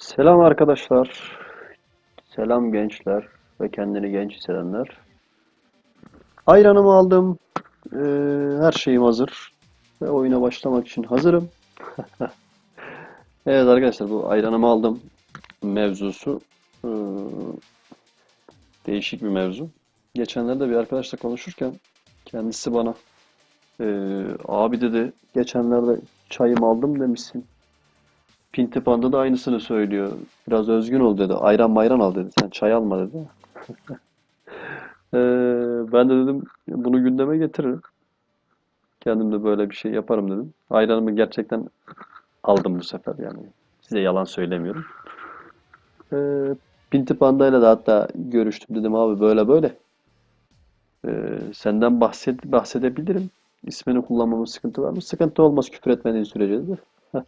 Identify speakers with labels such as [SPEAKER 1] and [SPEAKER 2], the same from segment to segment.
[SPEAKER 1] Selam arkadaşlar. Selam gençler ve kendini genç hissedenler. Ayranımı aldım. Ee, her şeyim hazır. Ve oyuna başlamak için hazırım. Evet arkadaşlar bu ayranımı aldım mevzusu ee, değişik bir mevzu. Geçenlerde bir arkadaşla konuşurken kendisi bana ee, abi dedi geçenlerde çayımı aldım demişsin. Pinti Panda da aynısını söylüyor. Biraz özgün ol dedi. Ayran mayran al dedi. Sen çay alma dedi. Ee, ben de dedim bunu gündeme getiririm. Kendim de böyle bir şey yaparım dedim. Ayranımı gerçekten aldım bu sefer yani. Size yalan söylemiyorum. Ee, Pinti Panda ile de hatta görüştüm dedim abi böyle böyle. Ee, senden bahset bahsedebilirim. İsmini kullanmamın sıkıntı var mı? Sıkıntı olmaz küfür etmediğin sürece dedi.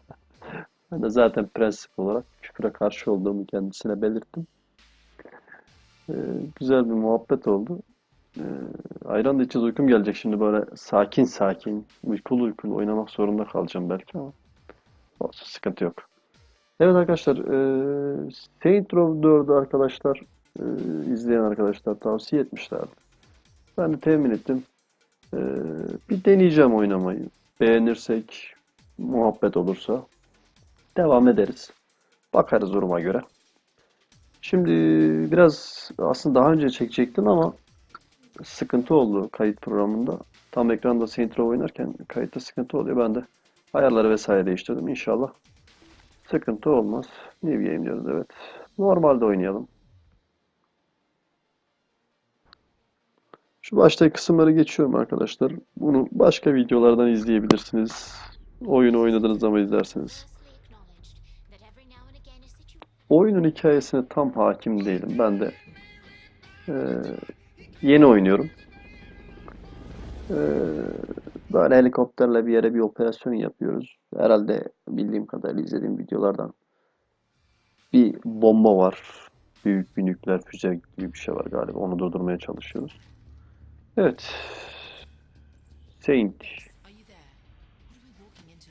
[SPEAKER 1] Ben de zaten prensip olarak küfüre karşı olduğumu kendisine belirttim. Ee, güzel bir muhabbet oldu. Ee, ayran da içeceğiz uykum gelecek şimdi böyle sakin sakin uykulu uykulu oynamak zorunda kalacağım belki ama olsun sıkıntı yok. Evet arkadaşlar e, Saint Row 4'ü arkadaşlar e, izleyen arkadaşlar tavsiye etmişlerdi. Ben de temin ettim. E, bir deneyeceğim oynamayı. Beğenirsek muhabbet olursa devam ederiz. Bakarız duruma göre. Şimdi biraz aslında daha önce çekecektim ama sıkıntı oldu kayıt programında. Tam ekranda Saint Row oynarken kayıtta sıkıntı oluyor. Ben de ayarları vesaire değiştirdim. İnşallah sıkıntı olmaz. New game diyoruz evet. Normalde oynayalım. Şu baştaki kısımları geçiyorum arkadaşlar. Bunu başka videolardan izleyebilirsiniz. Oyunu oynadığınız zaman izlersiniz. Oyunun hikayesine tam hakim değilim. Ben de eee, yeni oynuyorum. Eee, böyle helikopterle bir yere bir operasyon yapıyoruz. Herhalde bildiğim kadarıyla izlediğim videolardan bir bomba var. Büyük bir nükleer füze gibi bir şey var galiba. Onu durdurmaya çalışıyoruz. Evet. Saint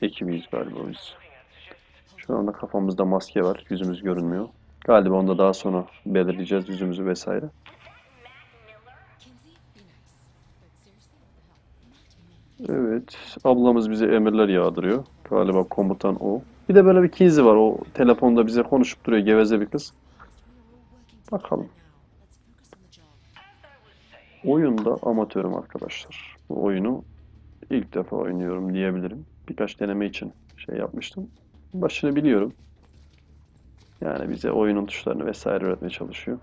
[SPEAKER 1] ekibiyiz galiba biz. Şu anda kafamızda maske var. Yüzümüz görünmüyor. Galiba onu da daha sonra belirleyeceğiz yüzümüzü vesaire. Evet. Ablamız bize emirler yağdırıyor. Galiba komutan o. Bir de böyle bir Kinsey var. O telefonda bize konuşup duruyor. Geveze bir kız. Bakalım. Oyunda amatörüm arkadaşlar. Bu oyunu ilk defa oynuyorum diyebilirim. Birkaç deneme için şey yapmıştım. Başını biliyorum. Yani bize oyunun tuşlarını vesaire öğretmeye çalışıyor.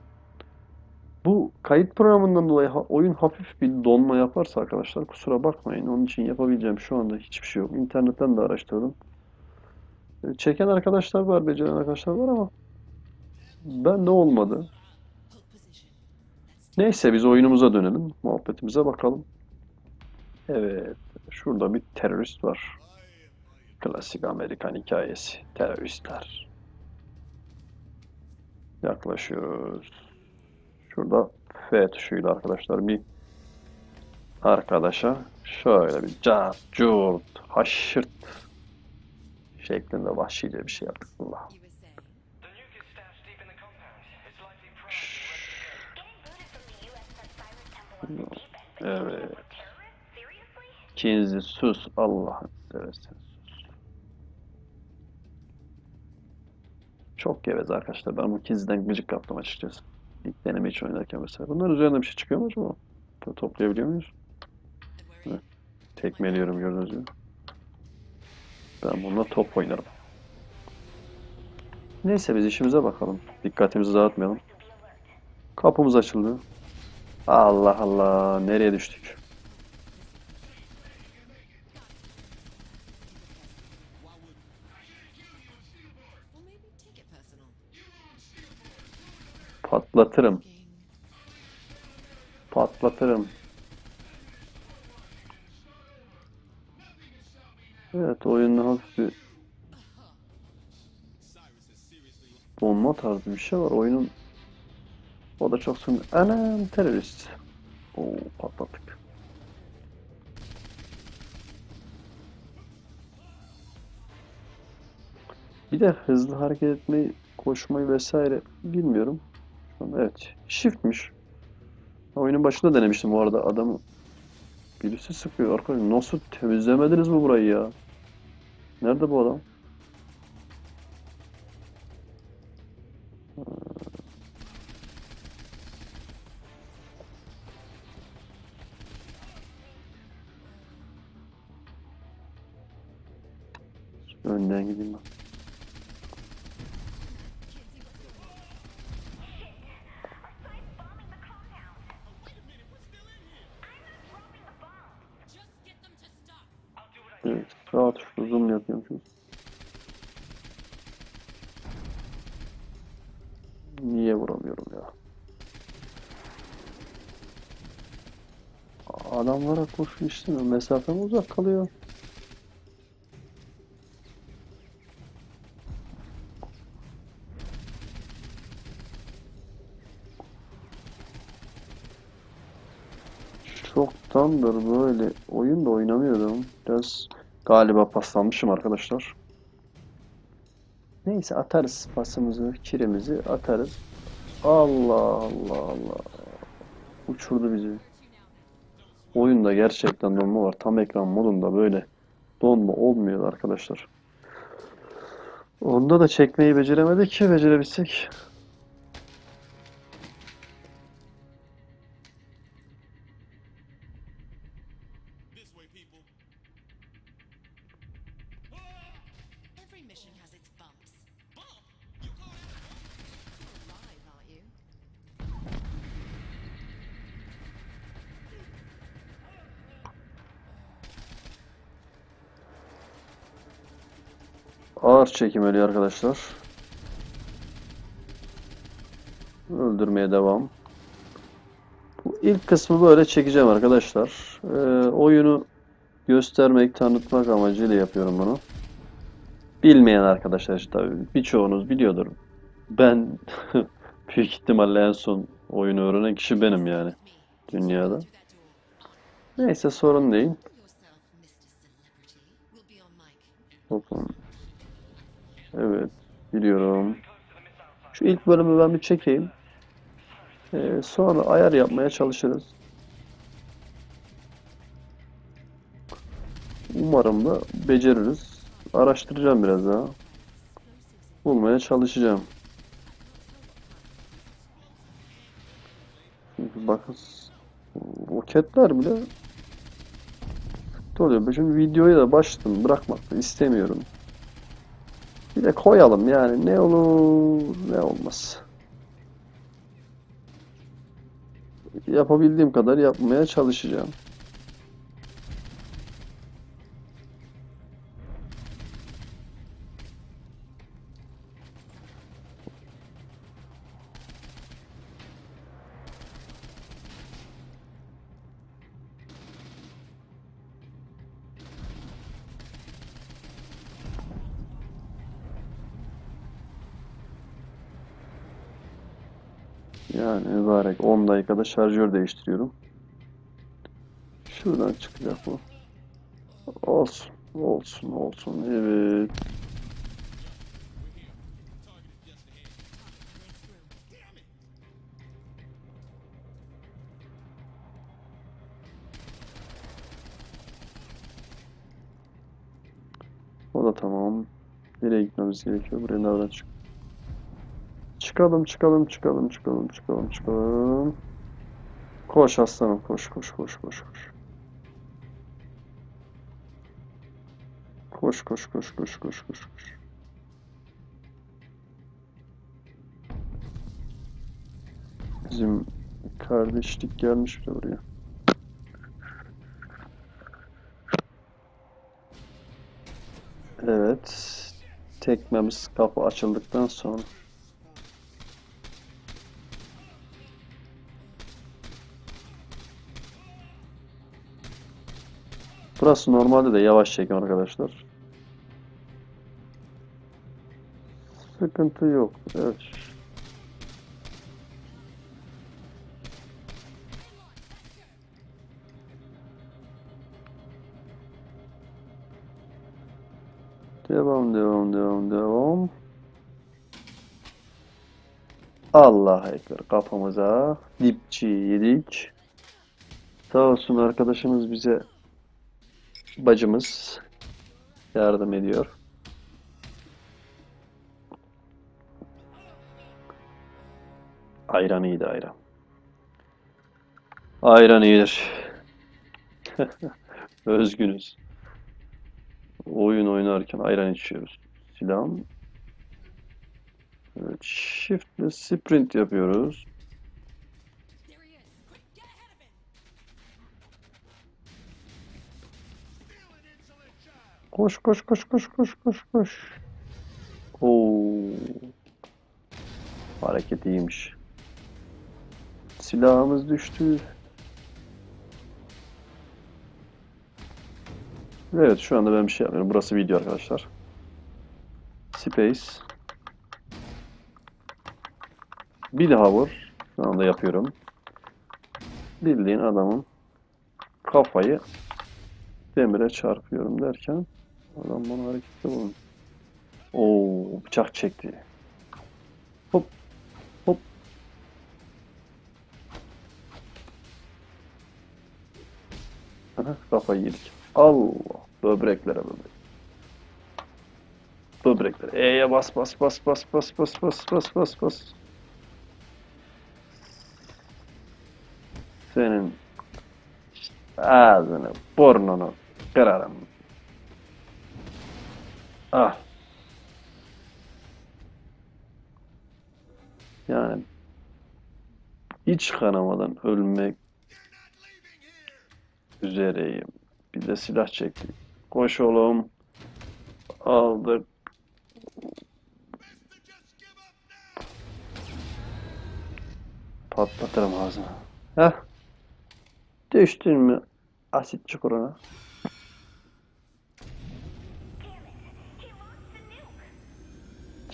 [SPEAKER 1] Bu kayıt programından dolayı oyun hafif bir donma yaparsa arkadaşlar kusura bakmayın. Onun için yapabileceğim şu anda hiçbir şey yok. İnternetten de araştırdım. E, Çeken arkadaşlar var, beceren arkadaşlar var ama ben de olmadı. Neyse biz oyunumuza dönelim. Muhabbetimize bakalım. Evet. Şurada bir terörist var. Klasik Amerikan hikayesi. Teröristler. Yaklaşıyoruz. Şurada F tuşuyla arkadaşlar bir arkadaşa şöyle bir cart, curt, haşırt şeklinde vahşice bir şey yaptık. Allah. Evet. Kinsey sus Allah'ın seversen Çok geveze arkadaşlar. Ben bu Kinsey'den gıcık kaptım açıkçası. İlk deneme için oynarken mesela. Bunların üzerinde bir şey çıkıyor mu acaba? To- Toplayabiliyor muyuz? Evet. Tekmeliyorum gördüğünüz gibi. Ben bununla top oynarım. Neyse biz işimize bakalım. Dikkatimizi dağıtmayalım. Kapımız açıldı. Allah Allah. Nereye düştük? Patlatırım. Patlatırım. Evet oyunda hafif bir bomba tarzı bir şey var. Oyunun o da çok sın. Anam terörist. Oo patlattık. Bir de hızlı hareket etmeyi koşmayı vesaire bilmiyorum. Evet. Shift'miş. Oyunun başında denemiştim bu arada adamı. Birisi sıkıyor arkadaşlar. Nasıl temizlemediniz mi burayı ya? Nerede bu adam? Vuramıyorum ya? Adamlara kurşun işlemiyor. Mesafem uzak kalıyor. Çoktandır böyle oyun da oynamıyordum. Biraz galiba paslanmışım arkadaşlar. Neyse atarız pasımızı, kirimizi atarız. Allah Allah Allah. Uçurdu bizi. Oyunda gerçekten donma var. Tam ekran modunda böyle donma olmuyor arkadaşlar. Onda da çekmeyi beceremedik ki becerebilsek.
[SPEAKER 2] This way, people.
[SPEAKER 3] Every mission has its
[SPEAKER 1] Ağır çekim ölüyor arkadaşlar. Öldürmeye devam. Bu ilk kısmı böyle çekeceğim arkadaşlar. Ee, oyunu göstermek, tanıtmak amacıyla yapıyorum bunu. Bilmeyen arkadaşlar işte tabii birçoğunuz biliyordur. Ben büyük ihtimalle en son oyunu öğrenen kişi benim yani dünyada. Neyse sorun değil.
[SPEAKER 3] Call
[SPEAKER 1] Evet, biliyorum. Şu ilk bölümü ben bir çekeyim. Ee, sonra ayar yapmaya çalışırız. Umarım da beceririz. Araştıracağım biraz daha. Bulmaya çalışacağım. Çünkü bakın roketler bile oluyor. Şimdi videoya da başladım. Bırakmak da istemiyorum. Bir de koyalım yani ne olur ne olmaz. Yapabildiğim kadar yapmaya çalışacağım. Yani mübarek 10 dakikada şarjör değiştiriyorum. Şuradan çıkacak bu. Olsun, olsun, olsun. Evet. O da tamam. Nereye gitmemiz gerekiyor? Buraya nereden çık? Çıkalım, çıkalım, çıkalım, çıkalım, çıkalım, çıkalım. Koş aslanım, koş, koş, koş, koş, koş. Koş, koş, koş, koş, koş, koş, koş. Bizim kardeşlik gelmiş bile buraya. Evet. Tekmemiz kapı açıldıktan sonra. Burası normalde de yavaş çekim arkadaşlar. Sıkıntı yok. Evet. Devam, devam, devam, devam. Allah ekber kafamıza dipçi yedik. Sağ olsun arkadaşımız bize bacımız yardım ediyor. Ayran iyiydi ayran. Ayran iyidir. Özgünüz. Oyun oynarken ayran içiyoruz. Silahım. Evet, shift ile sprint yapıyoruz. Koş koş koş koş koş koş koş. Oo. Hareket iyiymiş. Silahımız düştü. Evet şu anda ben bir şey yapmıyorum. Burası video arkadaşlar. Space. Bir daha vur. Şu anda yapıyorum. Bildiğin adamın kafayı demire çarpıyorum derken adam bana harekette bulun. Oo bıçak çekti. Hop hop. Aha, kafayı yedik. Allah böbreklere böbrek. Böbreklere. E'ye bas bas bas bas bas bas bas bas bas bas. Senin ağzını, burnunu kırarım. Ah. Yani iç kanamadan ölmek üzereyim. Bir de silah çektik. Koş oğlum. Aldık. Patlatırım ağzına. Heh. Düştün mü asit çukuruna?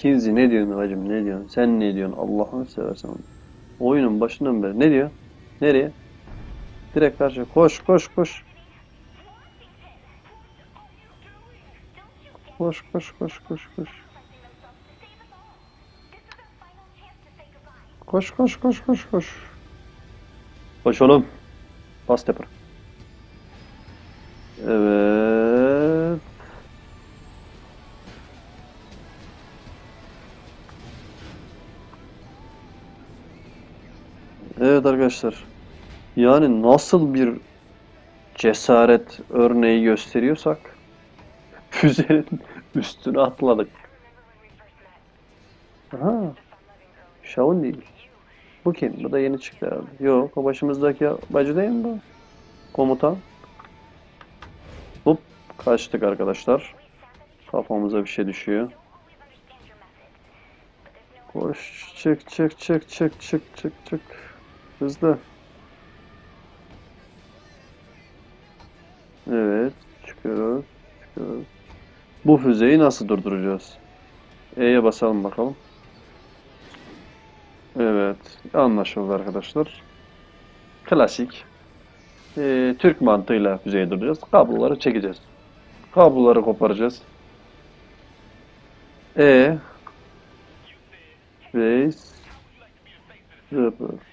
[SPEAKER 1] Kinzi ne diyorsun hacım ne diyorsun? Sen ne diyorsun? Allah'ını seversen. Oyunun başından beri ne diyor? Nereye? Direkt karşı. Koş koş koş. Koş koş koş koş koş. Koş koş koş koş koş. Koş oğlum. Bas teper. Arkadaşlar. Yani nasıl bir cesaret örneği gösteriyorsak füzenin üstüne atladık. Aha. Shaun değil. Bu kim? Bu da yeni çıktı herhalde. Yok, o başımızdaki bacı değil mi bu? Komutan. Hop, kaçtık arkadaşlar. Kafamıza bir şey düşüyor. Koş, çık, çık, çık, çık, çık, çık, çık. Hızlı. Evet, çıkıyoruz, çıkıyoruz. Bu füzeyi nasıl durduracağız? E'ye basalım bakalım. Evet, anlaşıldı arkadaşlar. Klasik. Ee, Türk mantığıyla füzeyi durduracağız. Kabloları çekeceğiz. Kabloları koparacağız. E Space Zıpır.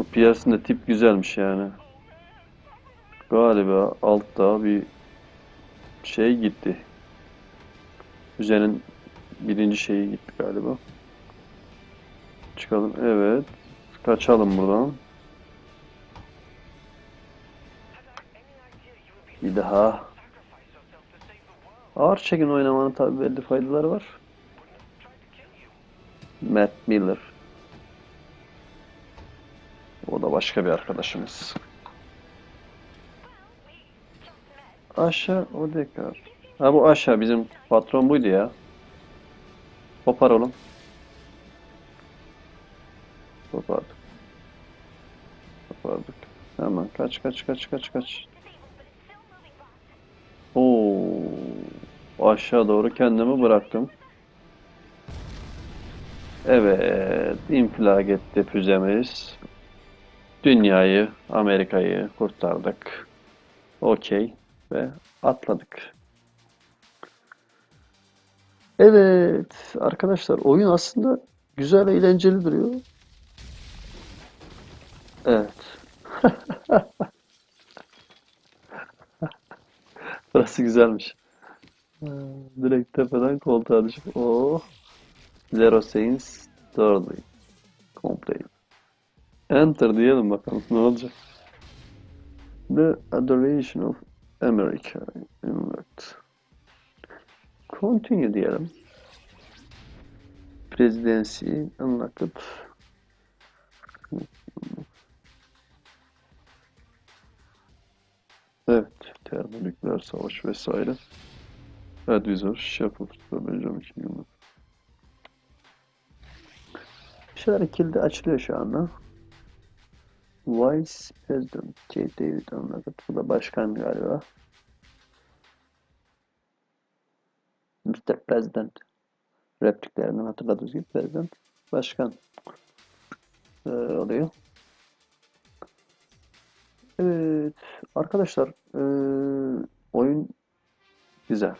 [SPEAKER 1] Bu piyasında tip güzelmiş yani. Galiba altta bir şey gitti. Füzenin birinci şeyi gitti galiba. Çıkalım. Evet. Kaçalım buradan. Bir daha. Ağır çekim oynamanın tabi belli faydaları var. Matt Miller. Başka bir arkadaşımız. Aşağı o dekar. Ha bu aşağı bizim patron buydu ya. Kopar oğlum. Kopardık. Kopardık. Hemen kaç kaç kaç kaç kaç. Oo, aşağı doğru kendimi bıraktım. Evet, infilak etti füzemiz. Dünyayı, Amerika'yı kurtardık. Okey ve atladık. Evet arkadaşlar oyun aslında Güzel, eğlenceli duruyor. Evet. Burası güzelmiş. Ha, Direkt tepeden koltuğa düşüp oh. Zero Saints Story. Complete. Enter diyelim bakalım ne olacak. The Adoration of America. Evet. Continue diyelim. Presidency unlocked. Evet, termonükleer savaş vesaire. Advisor, Shepard ve Benjamin King'in. Bir şeyler kilidi açılıyor şu anda. Vice President J. David Unlocked. Bu da başkan galiba. Mr. President. Repliklerinden hatırladığınız gibi President. Başkan. Ee, oluyor. Evet. Arkadaşlar ee, oyun güzel.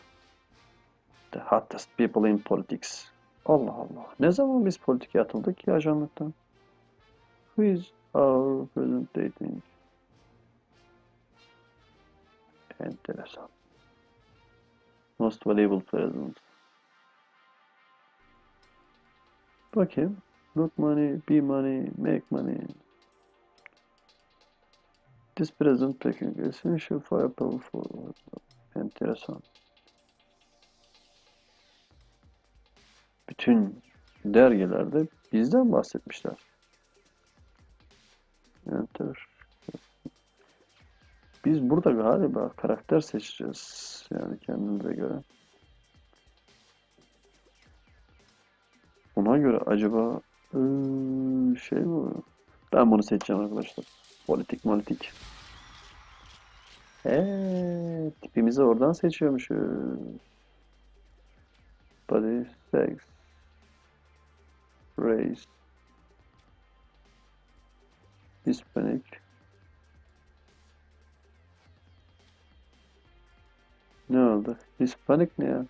[SPEAKER 1] The hottest people in politics. Allah Allah. Ne zaman biz politikaya atıldık ki ajanlıktan? Who is our present dating? Enteresan. Most valuable president. Bakayım. Look money, be money, make money. This present taking essential for enteresan. Bütün dergilerde bizden bahsetmişler. Enter. Biz burada galiba karakter seçeceğiz. Yani kendimize göre. Ona göre acaba ıı, şey bu. Ben bunu seçeceğim arkadaşlar. Politik politik. Eee tipimizi oradan seçiyormuşuz. Body, sex, race, Hispanic. Ne oldu? Hispanic ne ya?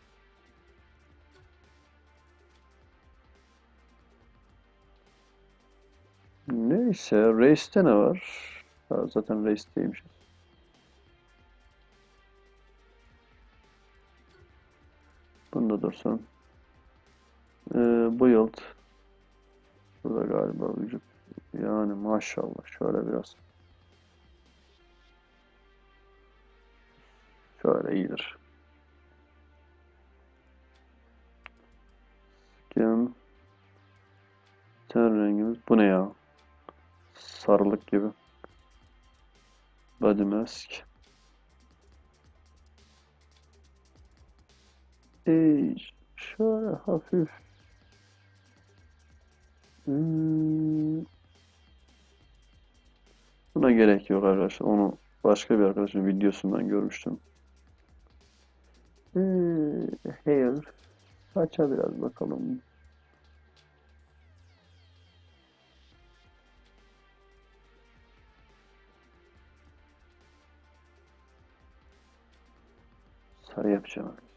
[SPEAKER 1] Neyse, race'te ne var? Ha, zaten race'teymişiz. Bunda dursun. Ee, build. Burada galiba vücut. Yani maşallah. Şöyle biraz. Şöyle iyidir. Skin. Ten rengimiz. Bu ne ya? Sarılık gibi. Body mask. Age. Şöyle hafif. Hmm. Buna gerek yok arkadaşlar. Onu başka bir arkadaşın videosundan görmüştüm. Ee, hair. Saça biraz bakalım. Sarı yapacağım.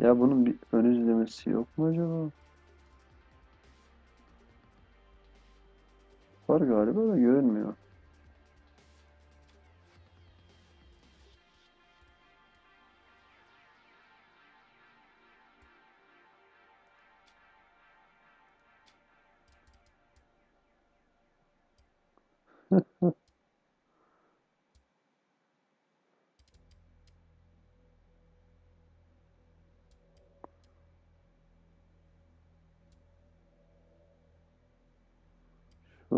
[SPEAKER 1] Ya bunun bir ön izlemesi yok mu acaba? Var galiba da görünmüyor.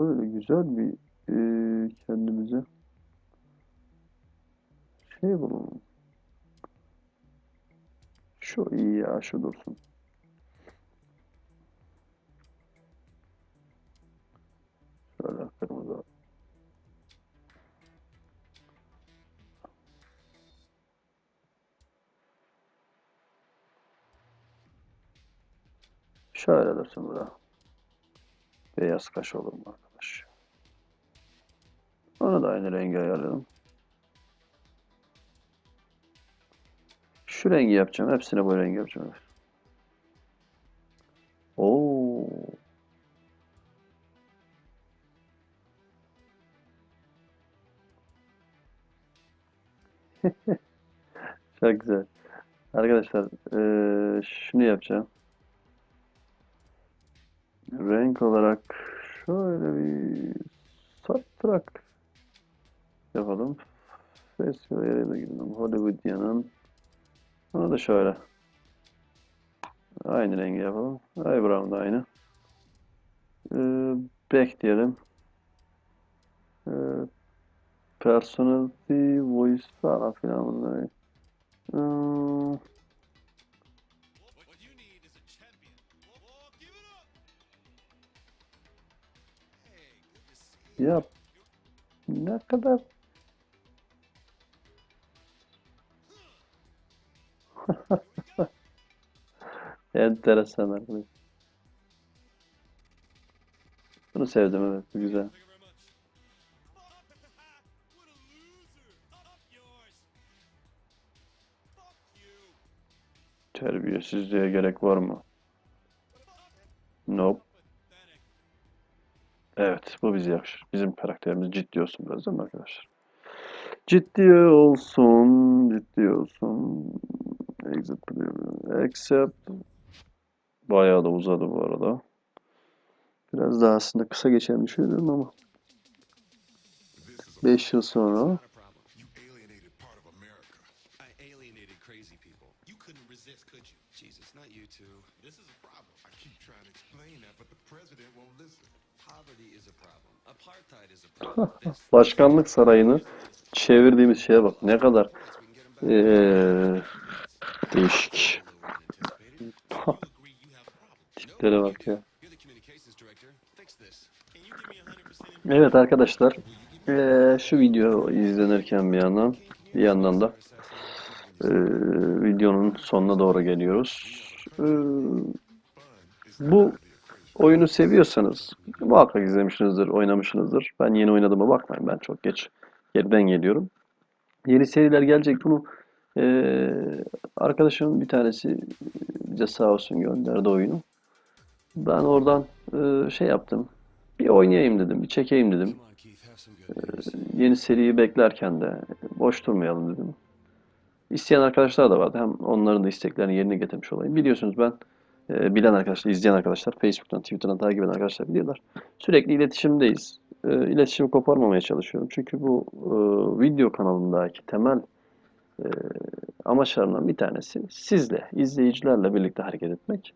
[SPEAKER 1] Şöyle güzel bir eee, kendimize şey bulalım. Şu iyi ya, şu dursun. Şöyle kırmızı. Şöyle dursun burada. Beyaz kaş olur mu Onu da aynı rengi ayarlayalım. Şu rengi yapacağım. Hepsine bu rengi yapacağım. Oo. Çok güzel. Arkadaşlar eee, şunu yapacağım. Renk olarak şöyle bir sattırak yapalım. Festival yerine gidelim. Hollywoodia'nın onu da şöyle. Aynı rengi yapalım. Eyebrow da aynı. Ee, back diyelim. Ee, personality, voice falan filan bunları. Ee,
[SPEAKER 2] What, what you
[SPEAKER 1] enteresan arkadaşlar. Bunu sevdim evet bu güzel. Terbiyesizliğe gerek var mı? Nope. Evet, bu bize yakışır. Bizim karakterimiz ciddi olsun biraz değil mi arkadaşlar? Ciddi olsun, ciddi olsun. Exit. Accept. Bayağı da uzadı bu arada. Biraz daha aslında kısa geçen düşünüyorum ama 5 yıl sonra
[SPEAKER 4] You alienated part of America.
[SPEAKER 5] I alienated crazy people.
[SPEAKER 2] You couldn't resist, could you?
[SPEAKER 5] Jesus, not you two.
[SPEAKER 2] This is a problem.
[SPEAKER 4] I keep trying to explain that, but the president won't listen.
[SPEAKER 5] Poverty is a problem. Apartheid is a problem. This,
[SPEAKER 1] başkanlık sarayını çevirdiğimiz şeye bak. Ne kadar
[SPEAKER 5] we
[SPEAKER 1] değişik. Tiplere bak ya.
[SPEAKER 5] You're the communications director. Fix this.
[SPEAKER 2] Can you give me a 100%
[SPEAKER 1] Evet arkadaşlar, eee, şu video izlenirken bir yandan, bir yandan da eee, videonun sonuna doğru geliyoruz. Eee, bu oyunu seviyorsanız muhakkak izlemişsinizdir, oynamışsınızdır. Ben yeni oynadığıma bakmayın, ben çok geç geriden geliyorum. Yeni seriler gelecek. Bunu eee arkadaşımın bir tanesi bize sağ olsun gönderdi oyunu. Ben oradan eee, şey yaptım. Bir oynayayım dedim, bir çekeyim dedim.
[SPEAKER 5] News.
[SPEAKER 1] Yeni seriyi beklerken de boş durmayalım dedim. İsteyen arkadaşlar da vardı. Hem onların da isteklerini yerine getirmiş olayım. Biliyorsunuz ben e, bilen arkadaşlar, izleyen arkadaşlar, Facebook'tan, Twitter'dan takip eden arkadaşlar biliyorlar. Sürekli iletişimdeyiz. E, iletişimi koparmamaya çalışıyorum. Çünkü bu e, video kanalındaki temel e, amaçlarından bir tanesi sizle, izleyicilerle birlikte hareket etmek.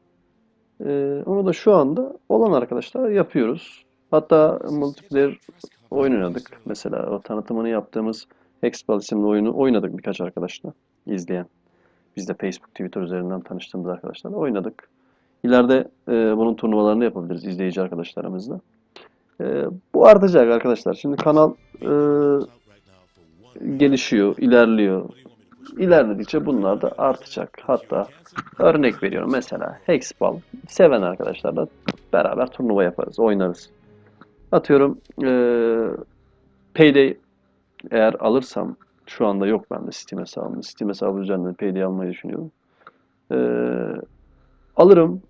[SPEAKER 1] E, onu da şu anda olan arkadaşlar yapıyoruz. Hatta multiplayer oyun oynadık. Mesela o tanıtımını yaptığımız Hexball isimli oyunu oynadık birkaç arkadaşla izleyen. Biz de Facebook, Twitter üzerinden tanıştığımız arkadaşlarla oynadık. İleride e, bunun turnuvalarını yapabiliriz izleyici arkadaşlarımızla. E, bu artacak arkadaşlar. Şimdi kanal e, gelişiyor, ilerliyor. İlerledikçe bunlar da artacak. Hatta örnek veriyorum mesela Hexball seven arkadaşlarla beraber turnuva yaparız, oynarız. Atıyorum eee Payday eğer alırsam şu anda yok bende Steam hesabım. Steam hesabı üzerinden Payday almayı düşünüyorum. Eee, alırım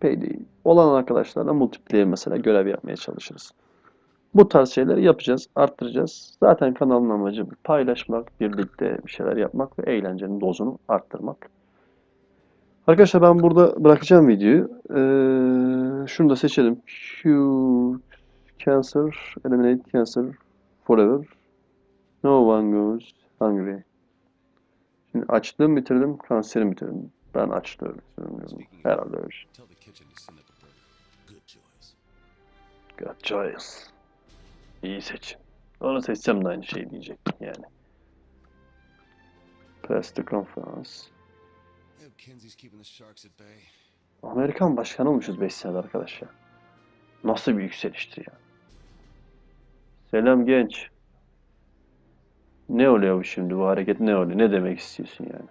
[SPEAKER 1] Payday. Olan arkadaşlarla multiplayer mesela görev yapmaya çalışırız. Bu tarz şeyleri yapacağız, arttıracağız. Zaten kanalın amacı paylaşmak, birlikte bir şeyler yapmak ve eğlencenin dozunu arttırmak. Arkadaşlar ben burada bırakacağım videoyu. Eee, şunu da seçelim. Cure Cancer, eliminate cancer forever. No one goes hungry. Şimdi açlığımı bitirdim, kanserimi bitirdim. Ben açlığı bitirdim. Herhalde öyle.
[SPEAKER 5] Good choice.
[SPEAKER 1] İyi seçim. Onu seçsem de aynı şey diyecek yani. Press the conference. Amerikan başkanı olmuşuz 5 senede arkadaş ya. Nasıl bir yükseliştir ya. Selam genç. Ne oluyor bu şimdi bu hareket ne oluyor? Ne demek istiyorsun yani?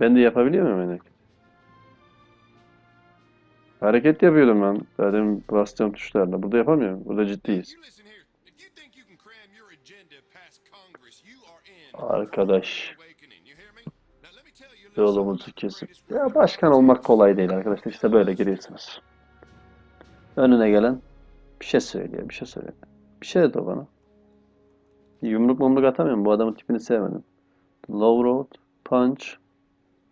[SPEAKER 1] Ben de yapabiliyor muyum hareket? Hareket yapıyordum ben. Zaten bastığım tuşlarla. Burada yapamıyorum. Burada ciddiyiz. Arkadaş. Yolumuzu kesip. Ya başkan olmak kolay değil arkadaşlar. İşte böyle giriyorsunuz. Önüne gelen bir şey söylüyor, bir şey söylüyor. Bir şey dedi bana. Yumruk mumruk atamıyorum. Bu adamın tipini sevmedim. Low road, punch,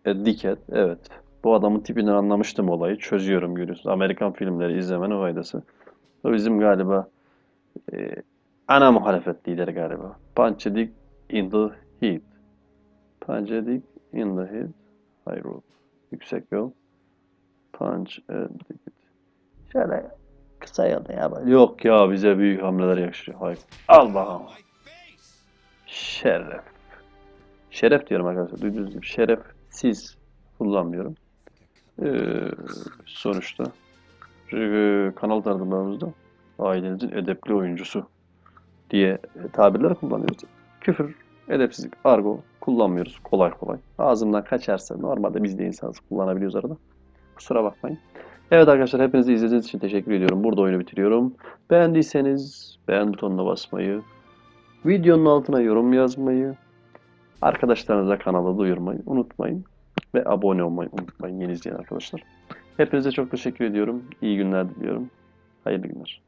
[SPEAKER 1] e, diket. Evet. Bu adamın tipinden anlamıştım olayı. Çözüyorum görüyorsunuz. Amerikan filmleri izlemenin faydası. O bizim galiba e, ana muhalefet lideri galiba. Dick in the heat. Dick in the heat. High road. Yüksek yol. Punch a dick. Şöyle kısa yolda ya. Yok ya bize büyük hamleler yakışıyor. Hayır. Al bakalım. Şeref. Şeref diyorum arkadaşlar. Duyduğunuz gibi şeref siz kullanmıyorum. Ee, sonuçta e, kanal tanıtımlarımızda ailenizin edepli oyuncusu diye e, tabirler kullanıyoruz. Küfür, edepsizlik, argo kullanmıyoruz kolay kolay. Ağzımdan kaçarsa normalde biz de insanız kullanabiliyoruz arada. Kusura bakmayın. Evet arkadaşlar hepinizi izlediğiniz için teşekkür ediyorum. Burada oyunu bitiriyorum. Beğendiyseniz beğen butonuna basmayı, videonun altına yorum yazmayı, arkadaşlarınıza kanala duyurmayı unutmayın. Ve abone olmayı unutmayın yeni izleyen arkadaşlar. Hepinize çok teşekkür ediyorum. İyi günler diliyorum. Hayırlı günler.